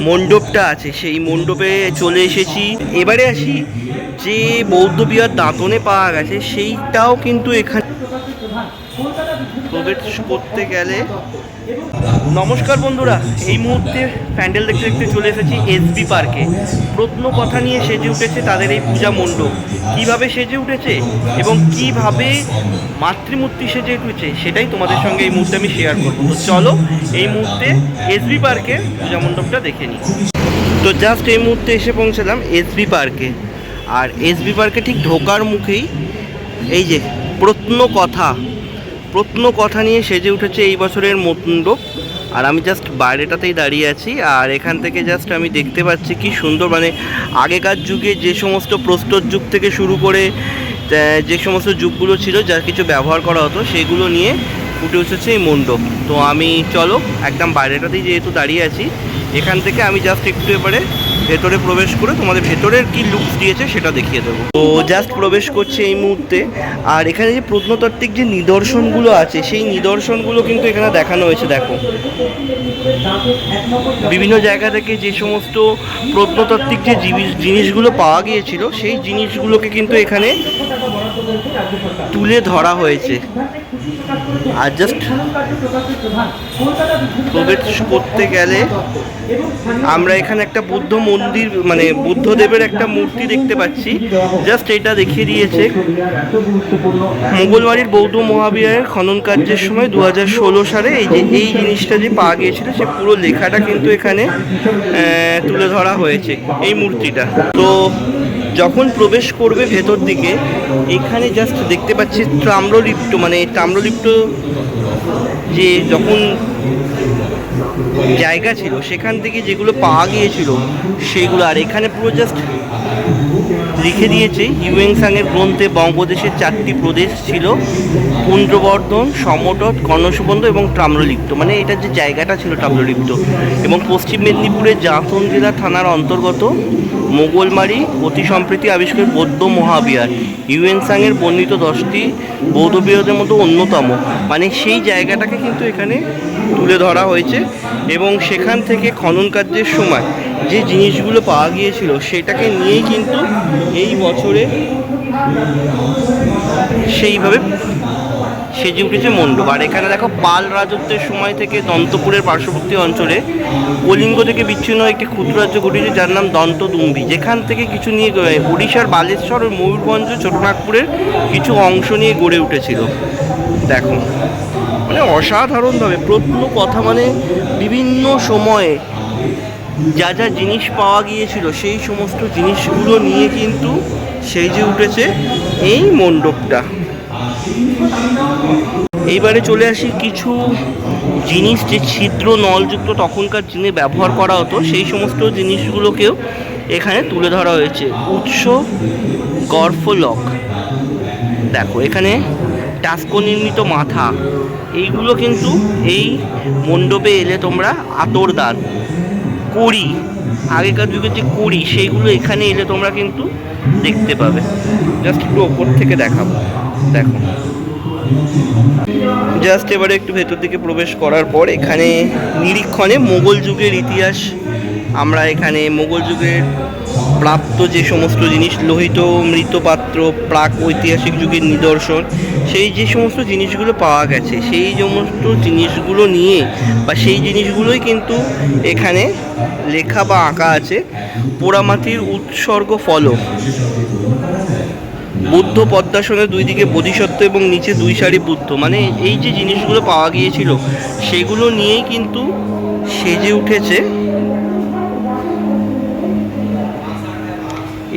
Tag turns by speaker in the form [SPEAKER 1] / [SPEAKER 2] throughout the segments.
[SPEAKER 1] মণ্ডপটা আছে, সেই মণ্ডপে চলে এসেছি। এবারে আসি যে বৌদ্ধ বিহার দাঁতনে পাওয়া গেছে, সেইটাও কিন্তু এখানে প্রবেশ করতে গেলে। নমস্কার বন্ধুরা, এই মুহূর্তে প্যান্ডেল দেখতে দেখতে চলে এসেছি এসবি পার্কে। প্রত্ন কথা নিয়ে সেজে উঠেছে তাদের এই পূজা মণ্ডপ। কীভাবে সেজে উঠেছে এবং কীভাবে মাতৃমূর্তি সেজে উঠেছে সেটাই তোমাদের সঙ্গে এই মুহূর্তে আমি শেয়ার করব। তো চলো, এই মুহূর্তে এসবি পার্কের পূজা মণ্ডপটা দেখে নিই। তো জাস্ট এই মুহূর্তে এসে পৌঁছালাম এসবি পার্কে। আর এসবি পার্কে ঠিক ঢোকার মুখেই এই যে প্রত্ন কথা প্রত্ন কথা নিয়ে সেজে উঠেছে এই বছরের মণ্ডপ। আর আমি জাস্ট বাইরেটাতেই দাঁড়িয়ে আছি, আর এখান থেকে জাস্ট আমি দেখতে পাচ্ছি কি সুন্দর মানে আগেকার যুগে যে সমস্ত প্রস্তর যুগ থেকে শুরু করে যে সমস্ত যুগগুলো ছিল যা কিছু ব্যবহার করা হতো, সেগুলো নিয়ে ফুটে উঠেছে এই মণ্ডপ। তো আমি, চলো, একদম বাইরেটাতেই যেহেতু দাঁড়িয়ে আছি, এখান থেকে আমি জাস্ট একটু এবারে ভেতরে প্রবেশ করে তোমাদের ভেতরের কি লুকস দিয়েছে সেটা দেখিয়ে দেবো। তো জাস্ট প্রবেশ করছে এই মুহূর্তে। আর এখানে যে প্রত্নতাত্ত্বিক যে নিদর্শনগুলো আছে, সেই নিদর্শনগুলো কিন্তু এখানে দেখানো হয়েছে, দেখো। বিভিন্ন জায়গা থেকে যে সমস্ত প্রত্নতাত্ত্বিক যে জিনিস- জিনিসগুলো পাওয়া গিয়েছিল, সেই জিনিসগুলোকে কিন্তু এখানে তুলে ধরা হয়েছে। আর জাস্ট প্রবেশ করতে গেলে আমরা এখানে একটা বুদ্ধ মন্দির মানে বুদ্ধদেবের একটা মূর্তি দেখতে পাচ্ছি। জাস্ট এটা দেখিয়ে দিয়েছে। মোগলবাড়ির বৌদ্ধ মহাবিহারের খনন কার্যের সময় দু হাজার ষোলো সালে এই যে, এই জিনিসটা যে পাওয়া গিয়েছিল, সে পুরো লেখাটা কিন্তু এখানে তুলে ধরা হয়েছে এই মূর্তিটা। তো যখন প্রবেশ করবে ভেতর দিকে, এখানে জাস্ট দেখতে পাচ্ছি তাম্রলিপ্ত মানে তাম্রলিপ্ত যে যখন জায়গা ছিল, সেখান থেকে যেগুলো পাওয়া গিয়েছিল, সেগুলো, আর এখানে পুরো জাস্ট লিখে দিয়েছে হিউয়েংসাংয়ের গ্রন্থে বঙ্গদেশের চারটি প্রদেশ ছিল, পুন্ড্রবর্ধন সমটট কর্ণসুবন্ধ এবং তাম্রলিপ্ত। মানে এটা যে জায়গাটা ছিল তাম্রলিপ্ত। এবং পশ্চিম মেদিনীপুরের জাফন জেলা থানার অন্তর্গত মোগলমারি অতি সম্প্রতি আবিষ্কার বৌদ্ধ মহাবিহার। ইউএনসাংয়ের বর্ণিত দশটি বৌদ্ধ বিহারের মধ্যে অন্যতম। মানে সেই জায়গাটাকে কিন্তু এখানে তুলে ধরা হয়েছে। এবং সেখান থেকে খনন কার্যের সময় যে জিনিসগুলো পাওয়া গিয়েছিল সেটাকে নিয়েই কিন্তু এই বছরে সেইভাবে সেজে উঠেছে মণ্ডপ। আর এখানে দেখো পাল রাজত্বের সময় থেকে দন্তপুরের পার্শ্ববর্তী অঞ্চলে কলিঙ্গ থেকে বিচ্ছিন্ন একটি ক্ষুদ্র রাজ্য ঘটেছে যার নাম দন্তদুম্বি। যেখান থেকে কিছু নিয়ে উড়িষ্যার বালেশ্বর ও ময়ূরভঞ্জ, ছোটনাগপুরের কিছু অংশ নিয়ে গড়ে উঠেছিল। দেখো মানে অসাধারণভাবে প্রত্ন কথা মানে বিভিন্ন সময়ে যা যা জিনিস পাওয়া গিয়েছিল, সেই সমস্ত জিনিসগুলো নিয়ে কিন্তু সেই যে উঠেছে এই মণ্ডপটা। এইবারে চলে আসি, কিছু জিনিস যে ছিদ্র নলযুক্ত তখনকার দিনে ব্যবহার করা হতো, সেই সমস্ত জিনিসগুলোকেও এখানে তুলে ধরা হয়েছে। উৎস গর্ফলক। দেখো, এখানে টাস্কো নির্মিত মাথা। এইগুলো কিন্তু এই মণ্ডপে এলে তোমরা আতরদান কুড়ি, আগেকার যুগের যে কুড়ি, সেইগুলো এখানে এলে তোমরা কিন্তু দেখতে পাবে। জাস্ট একটু ওপর থেকে দেখাবো। দেখো। জাস্ট এবারে একটু ভেতর দিকে প্রবেশ করার পর এখানে নিরীক্ষণে মোগল যুগের ইতিহাস। আমরা এখানে মোগল যুগের প্রাপ্ত যে সমস্ত জিনিস, লোহিত, মৃৎপাত্র, প্রাক ঐতিহাসিক যুগের নিদর্শন সেই যে সমস্ত জিনিসগুলো পাওয়া গেছে, সেই সমস্ত জিনিসগুলো নিয়ে বা সেই জিনিসগুলোই কিন্তু এখানে লেখা বা আঁকা আছে, পোড়ামাটির উৎসর্গ ফলক। বুদ্ধ পদ্মাসনের দুই দিকে বোধিসত্ত্ব এবং নিচে দুই সারি বুদ্ধ। মানে এই যে জিনিসগুলো পাওয়া গিয়েছিল, সেগুলো নিয়েই কিন্তু সেজে উঠেছে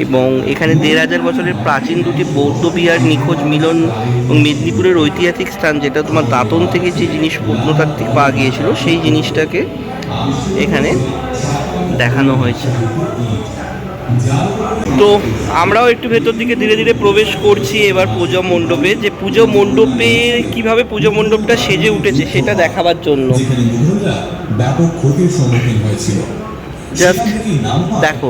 [SPEAKER 1] এবং এখানে দেড় হাজার বছরের প্রাচীন দুটি বৌদ্ধ বিহার, নিখোঁজ মিলন এবং মেদিনীপুরের ঐতিহাসিক স্থান, যেটা তোমার দাঁতন থেকে যে জিনিস প্রত্নতাত্ত্বিক পাওয়া গিয়েছিল, সেই জিনিসটাকে এখানে দেখানো হয়েছে। তো আমরাও একটু ভেতর দিকে ধীরে ধীরে প্রবেশ করছি এবার পুজো মণ্ডপে। যে পুজো মণ্ডপে কীভাবে পুজো মণ্ডপটা সেজে উঠেছে সেটা দেখাবার জন্য।
[SPEAKER 2] ব্যাপক ক্ষতির সম্মুখীন হয়েছিল।
[SPEAKER 1] জাস্ট দেখো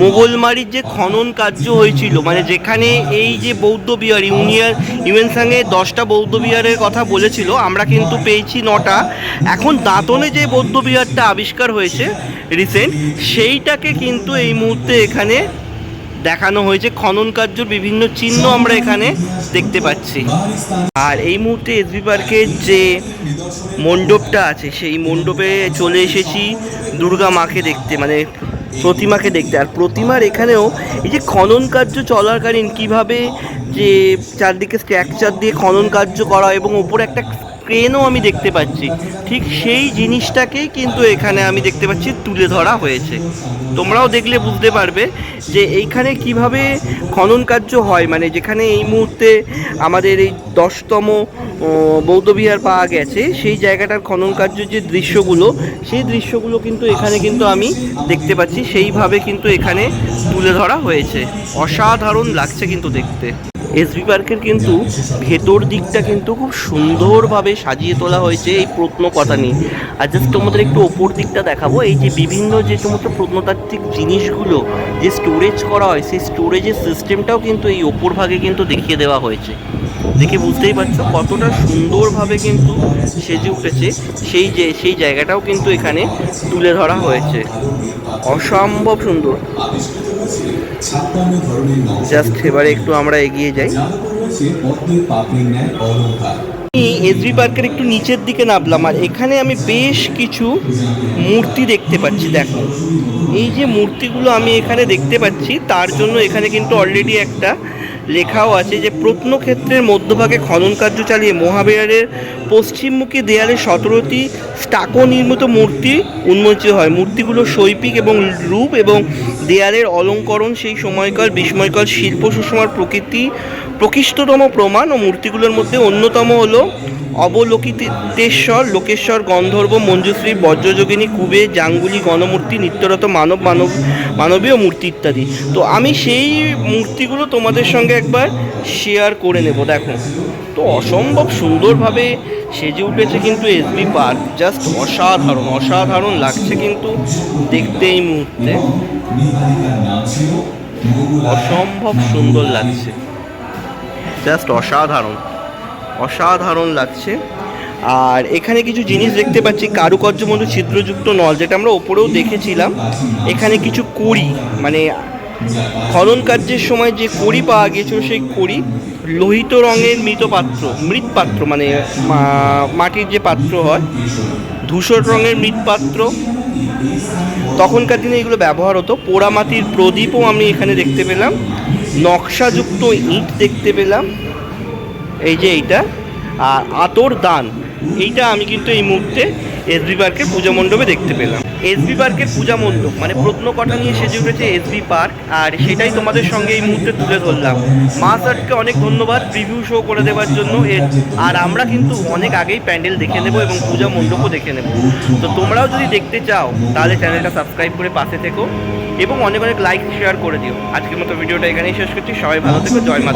[SPEAKER 1] মোগলমারির যে খনন কার্য হয়েছিল মানে যেখানে এই যে বৌদ্ধ বিহার ইউনিয়ন ইউএন সাংয়ে দশটা বৌদ্ধ বিহারের কথা বলেছিল আমরা কিন্তু পেয়েছি নটা। এখন দাঁতনে যে বৌদ্ধ বিহারটা আবিষ্কার হয়েছে রিসেন্ট সেইটাকে কিন্তু এই মুহূর্তে এখানে দেখানো হয়েছে। খনন কার্যর বিভিন্ন চিহ্ন আমরা এখানে দেখতে পাচ্ছি। আর এই মুহূর্তে এসবি পার্কের যে মণ্ডপটা আছে, সেই মণ্ডপে চলে এসেছি দুর্গা মাকে দেখতে মানে প্রতিমাকে দেখতে। আর প্রতিমার এখানেও এই যে খনন কার্য চলাকালীন কীভাবে যে চারদিকে স্ট্রাকচার দিয়ে খনন কার্য করা এবং ওপরে একটা ক্রেনও আমি দেখতে পাচ্ছি। ঠিক সেই জিনিসটাকেই কিন্তু এখানে আমি দেখতে পাচ্ছি তুলে ধরা হয়েছে। তোমরাও দেখলে বুঝতে পারবে যে এইখানে কীভাবে খনন কার্য হয়। মানে যেখানে এই মুহূর্তে আমাদের এই দশতম বৌদ্ধবিহার পাওয়া গেছে, সেই জায়গাটার খনন কার্য যে দৃশ্যগুলো, সেই দৃশ্যগুলো কিন্তু এখানে কিন্তু আমি দেখতে পাচ্ছি। সেইভাবে কিন্তু এখানে তুলে ধরা হয়েছে। অসাধারণ লাগছে কিন্তু দেখতে। এসবি পার্কের কিন্তু ভেতর দিকটা কিন্তু খুব সুন্দরভাবে সাজিয়ে তোলা হয়েছে এই প্রত্নকথা নিয়ে। আর জাস্ট তোমাদের একটু ওপর দিকটা দেখাবো, এই যে বিভিন্ন যে সমস্ত প্রত্নতাত্ত্বিক জিনিসগুলো যে স্টোরেজ করা হয়, সেই স্টোরেজের সিস্টেমটাও কিন্তু এই ওপর ভাগে কিন্তু দেখিয়ে দেওয়া হয়েছে। দেখে বুঝতেই পারছ কতটা সুন্দরভাবে কিন্তু সেজে উঠেছে, সেই যে, সেই জায়গাটাও কিন্তু এখানে তুলে ধরা হয়েছে। অসম্ভব সুন্দর। জাস্ট এবারে একটু আমরা এগিয়ে যাই। আমি এসবি পার্কের একটু নিচের দিকে নামলাম আর এখানে আমি বেশ কিছু মূর্তি দেখতে পাচ্ছি দেখো। এই যে মূর্তিগুলো আমি এখানে দেখতে পাচ্ছি তার জন্য এখানে কিন্তু অলরেডি একটা লেখাও আছে যে প্রত্নক্ষেত্রের মধ্যভাগে খনন কার্য চালিয়ে মহাবিহারের পশ্চিমমুখী দেয়ালে সতেরোটি স্টাকো নির্মিত মূর্তি উন্মোচিত হয়। মূর্তিগুলো শৈল্পিক এবং রূপ এবং দেয়ালের অলঙ্করণ সেই সময়কাল বিস্ময়কাল শিল্প সুষমার প্রকৃতি প্রকৃষ্টতম প্রমাণ ও মূর্তিগুলোর মধ্যে অন্যতম হলো অবলোকিতেশ্বর, লোকেশ্বর, গন্ধর্ব, মঞ্জুশ্রী, বজ্রযোগিনী, কুবে, জাঙ্গুলি, গণমূর্তি, নিত্যরত মানব মানব, মানবীয় মূর্তি ইত্যাদি। তো আমি সেই মূর্তিগুলো তোমাদের সঙ্গে একবার শেয়ার করে নেব, দেখো। তো অসম্ভব সুন্দরভাবে সেজে উঠেছে কিন্তু এসবি পার্ক। জাস্ট অসাধারণ অসাধারণ লাগছে কিন্তু দেখতে এই মুহূর্তে। অসম্ভব সুন্দর লাগছে। জাস্ট অসাধারণ। অসাধারণ লাগছে। আর এখানে কিছু জিনিস দেখতে পাচ্ছি কারুকার্য মধ্যে ছিদ্রযুক্ত নল, যেটা আমরা ওপরেও দেখেছিলাম। এখানে কিছু কড়ি মানে খনন কার্যের সময় যে কড়ি পাওয়া গিয়েছিল, সেই কড়ি লোহিত রঙের মৃত পাত্র, মৃৎ মানে মাটির যে পাত্র হয়, ধূসর রঙের মৃৎপাত্র তখনকার দিনে এগুলো ব্যবহার হতো। পোড়ামাটির প্রদীপও আমি এখানে দেখতে পেলাম। নকশাযুক্ত ইট দেখতে পেলাম। এই যে এইটা, আর আতর দান, এইটা আমি কিন্তু এই মুহূর্তে এসবি পার্কের পূজা মণ্ডপে দেখতে পেলাম। এসবি পার্কের পূজা মণ্ডপ মানে প্রত্নকথা নিয়ে সেজে উঠেছে এসবি পার্ক আর সেটাই তোমাদের সঙ্গে এই মুহূর্তে তুলে ধরলাম। মা স্যারকে অনেক ধন্যবাদ প্রিভিউ শো করে দেওয়ার জন্য এর, আর আমরা কিন্তু অনেক আগেই প্যান্ডেল দেখে নেব এবং পূজা মণ্ডপও দেখে নেব। তো তোমরাও যদি দেখতে চাও, তাহলে চ্যানেলটা সাবস্ক্রাইব করে পাশে থেকো এবং অনেক অনেক লাইক শেয়ার করে দিও। আজকের মতো ভিডিওটা এখানেই শেষ করছি, সবাই ভালো থেকো, জয় মা